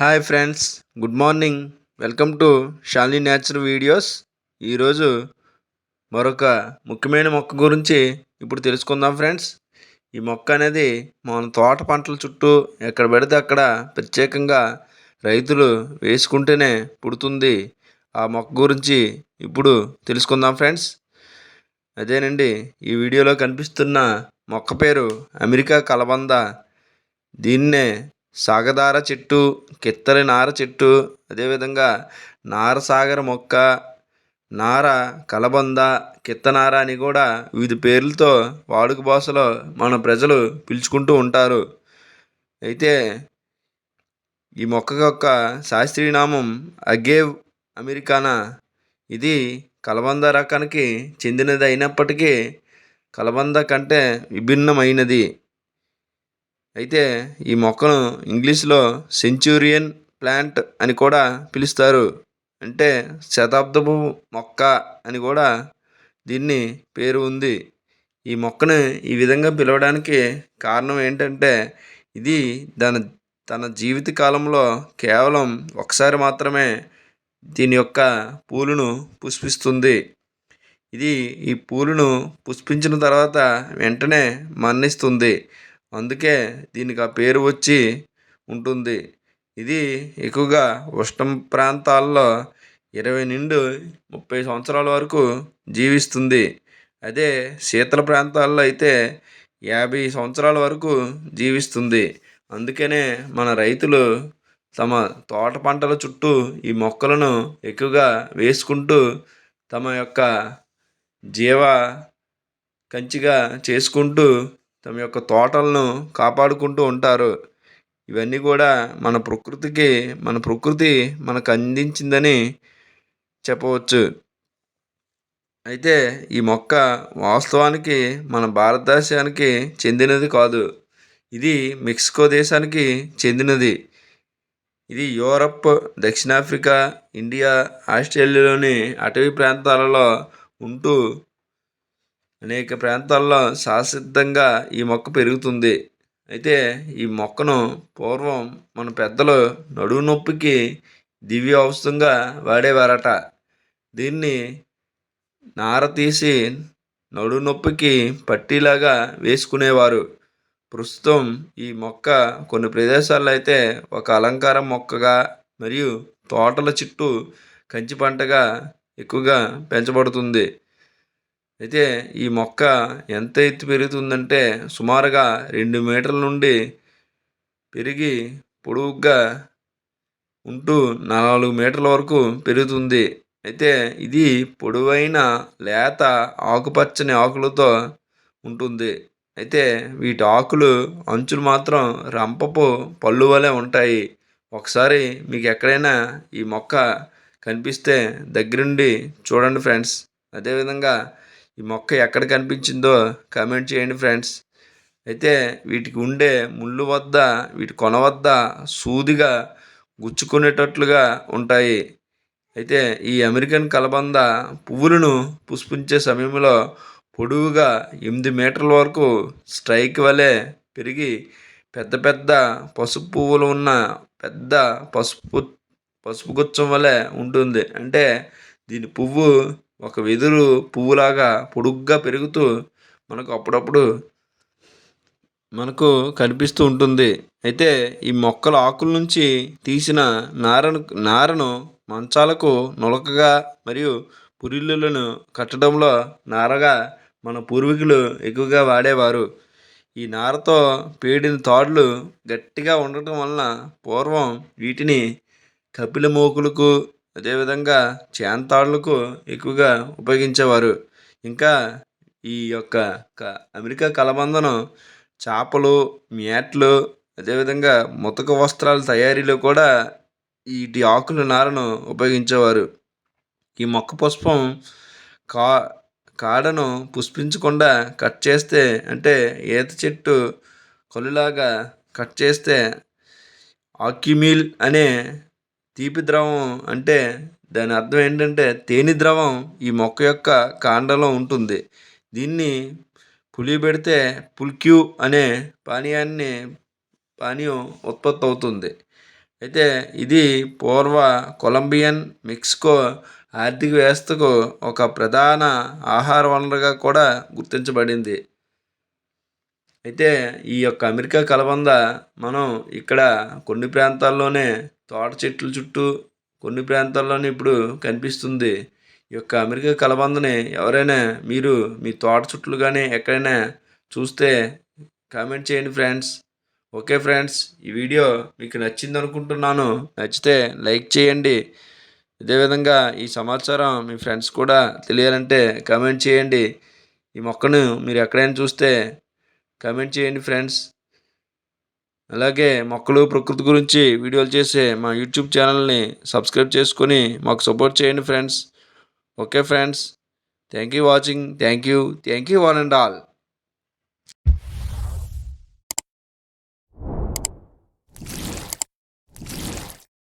Hi friends good morning. Welcome to Shali natural videos. ఈరోజు మరొక ముఖ్యమైన మొక్క గురించి ఇప్పుడు తెలుసుకుందాం ఫ్రెండ్స్. ఈ మొక్క అనేది మన తోట పంటల చుట్టూ ఎక్కడ పెడితే అక్కడ ప్రత్యేకంగా రైతులు వేసుకుంటేనే పుడుతుంది. ఆ మొక్క గురించి ఇప్పుడు తెలుసుకుందాం ఫ్రెండ్స్. అదేనండి ఈ వీడియోలో కనిపిస్తున్న మొక్క పేరు అమెరికా కలబంద. దీన్నే సాగదార చెట్టు కిత్తలి నార చెట్టు అదేవిధంగా నారసాగర మొక్క నార కలబంద కిత్తనార అని కూడా వివిధ పేర్లతో వాడుక భాషలో మన ప్రజలు పిలుచుకుంటూ ఉంటారు. అయితే ఈ మొక్క యొక్క శాస్త్రీయ నామం అగేవ్ అమెరికానా? ఇది కలబంద రకానికి చెందినది అయినప్పటికీ కలబంద కంటే విభిన్నమైనది. అయితే ఈ మొక్కను ఇంగ్లీష్లో సెంచురియన్ ప్లాంట్ అని కూడా పిలుస్తారు. అంటే శతాబ్దపు మొక్క అని కూడా దీన్ని పేరు ఉంది. ఈ మొక్కను ఈ విధంగా పిలవడానికి కారణం ఏంటంటే ఇది తన తన జీవిత కాలంలో కేవలం ఒకసారి మాత్రమే దీని యొక్క పూలను పుష్పిస్తుంది. ఇది ఈ పూలను పుష్పించిన తర్వాత వెంటనే మరణిస్తుంది అందుకే దీనికి ఆ పేరు వచ్చి ఉంటుంది. ఇది ఎక్కువగా ఉష్ణ ప్రాంతాల్లో ఇరవై నుండి ముప్పై సంవత్సరాల వరకు జీవిస్తుంది. అదే శీతల ప్రాంతాల్లో అయితే యాభై సంవత్సరాల వరకు జీవిస్తుంది. అందుకనే మన రైతులు తమ తోట పంటల చుట్టూ ఈ మొక్కలను ఎక్కువగా వేసుకుంటూ తమ యొక్క జీవ కంచిగా చేసుకుంటూ తమ యొక్క తోటలను కాపాడుకుంటూ ఉంటారు. ఇవన్నీ కూడా మన ప్రకృతికి మన ప్రకృతి మనకు అందించిందని చెప్పవచ్చు. అయితే ఈ మొక్క వాస్తవానికి మన భారతదేశానికి చెందినది కాదు. ఇది మెక్సికో దేశానికి చెందినది. ఇది యూరప్ దక్షిణాఫ్రికా ఇండియా ఆస్ట్రేలియాలోని అటవీ ప్రాంతాలలో ఉంటూ అనేక ప్రాంతాల్లో శాశ్వతంగా ఈ మొక్క పెరుగుతుంది. అయితే ఈ మొక్కను పూర్వం మన పెద్దలు నడువు నొప్పికి దివ్య ఔషధంగా వాడేవారట. దీన్ని నార తీసి నడువు నొప్పికి పట్టీలాగా వేసుకునేవారు. ప్రస్తుతం ఈ మొక్క కొన్ని ప్రదేశాల్లో అయితే ఒక అలంకార మొక్కగా మరియు తోటల చుట్టూ కంచి పంటగా ఎక్కువగా పెంచబడుతుంది. అయితే ఈ మొక్క ఎంత ఎత్తు పెరుగుతుందంటే సుమారుగా రెండు మీటర్ల నుండి పెరిగి పొడవుగా ఉంటూ నాలుగు మీటర్ల వరకు పెరుగుతుంది. అయితే ఇది పొడవైన లేత ఆకుపచ్చని ఆకులతో ఉంటుంది. అయితే వీటి ఆకులు అంచులు మాత్రం రంపపు పళ్ళు వలె ఉంటాయి. ఒకసారి మీకు ఎక్కడైనా ఈ మొక్క కనిపిస్తే దగ్గరుండి చూడండి ఫ్రెండ్స్. అదేవిధంగా ఈ మొక్క ఎక్కడ కనిపించిందో కామెంట్ చేయండి ఫ్రెండ్స్. అయితే వీటికి ఉండే ముళ్ళు వద్ద వీటి కొన వద్ద సూదిగా గుచ్చుకునేటట్లుగా ఉంటాయి. అయితే ఈ అమెరికన్ కలబంద పువ్వులను పుష్పించే సమయంలో పొడవుగా ఎనిమిది మీటర్ల వరకు స్ట్రైక్ వలె పెరిగి పెద్ద పెద్ద పసుపు పువ్వులు ఉన్న పెద్ద పసుపు పసుపు గుచ్చం వలె ఉంటుంది. అంటే దీని పువ్వు ఒక వెదురు పువ్వులాగా పొడుగ్గా పెరుగుతూ మనకు అప్పుడప్పుడు మనకు కనిపిస్తూ ఉంటుంది. అయితే ఈ మొక్కల ఆకుల నుంచి తీసిన నారను నారను మంచాలకు నులకగా మరియు పురిళ్ళను కట్టడంలో నారగా మన పూర్వీకులు ఎక్కువగా వాడేవారు. ఈ నారతో పేడిన తాడులు గట్టిగా ఉండటం వలన పూర్వం వీటిని కపిల మోకులకు అదేవిధంగా చేంతాళ్ళకు ఎక్కువగా ఉపయోగించేవారు. ఇంకా ఈ యొక్క క అమెరికా కలబందను చేపలు మ్యాట్లు అదేవిధంగా ముతక వస్త్రాల తయారీలో కూడా వీటి ఆకుల నారను ఉపయోగించేవారు. ఈ మొక్క పుష్పం కా కాడను పుష్పించకుండా కట్ చేస్తే అంటే ఈత చెట్టు కలులాగా కట్ చేస్తే ఆక్యుమిల్ అనే తీపి ద్రవం అంటే దాని అర్థం ఏంటంటే తేనె ద్రవం ఈ మొక్క యొక్క కాండంలో ఉంటుంది. దీన్ని పులియబెడితే పుల్క్యూ అనే పానీయాన్ని పానీయం ఉత్పత్తి అవుతుంది. అయితే ఇది పూర్వ కొలంబియన్ మెక్సికో ఆర్థిక వ్యవస్థకు ఒక ప్రధాన ఆహార వనరుగా కూడా గుర్తించబడింది. అయితే ఈ యొక్క అమెరికా కలబంద మనం ఇక్కడ కొన్ని ప్రాంతాల్లోనే తోట చెట్ల చుట్టూ కొన్ని ప్రాంతాల్లోనే ఇప్పుడు కనిపిస్తుంది. ఈ యొక్క అమెరికా కలబందని ఎవరైనా మీరు మీ తోట చుట్టూ కానీ ఎక్కడైనా చూస్తే కామెంట్ చేయండి ఫ్రెండ్స్. ఓకే ఫ్రెండ్స్ ఈ వీడియో మీకు నచ్చింది అనుకుంటున్నాను నచ్చితే లైక్ చేయండి. అదేవిధంగా ఈ సమాచారం మీ ఫ్రెండ్స్ కూడా తెలియాలంటే కామెంట్ చేయండి. ఈ మొక్కను మీరు ఎక్కడైనా చూస్తే కామెంట్ చేయండి ఫ్రెండ్స్. అలాగే మొక్కలు ప్రకృతి గురించి వీడియోలు చేసే మా యూట్యూబ్ ఛానల్ని సబ్స్క్రైబ్ చేసుకొని మాకు సపోర్ట్ చేయండి friends. Okay friends. Thank you watching. Thank you thank you one and all.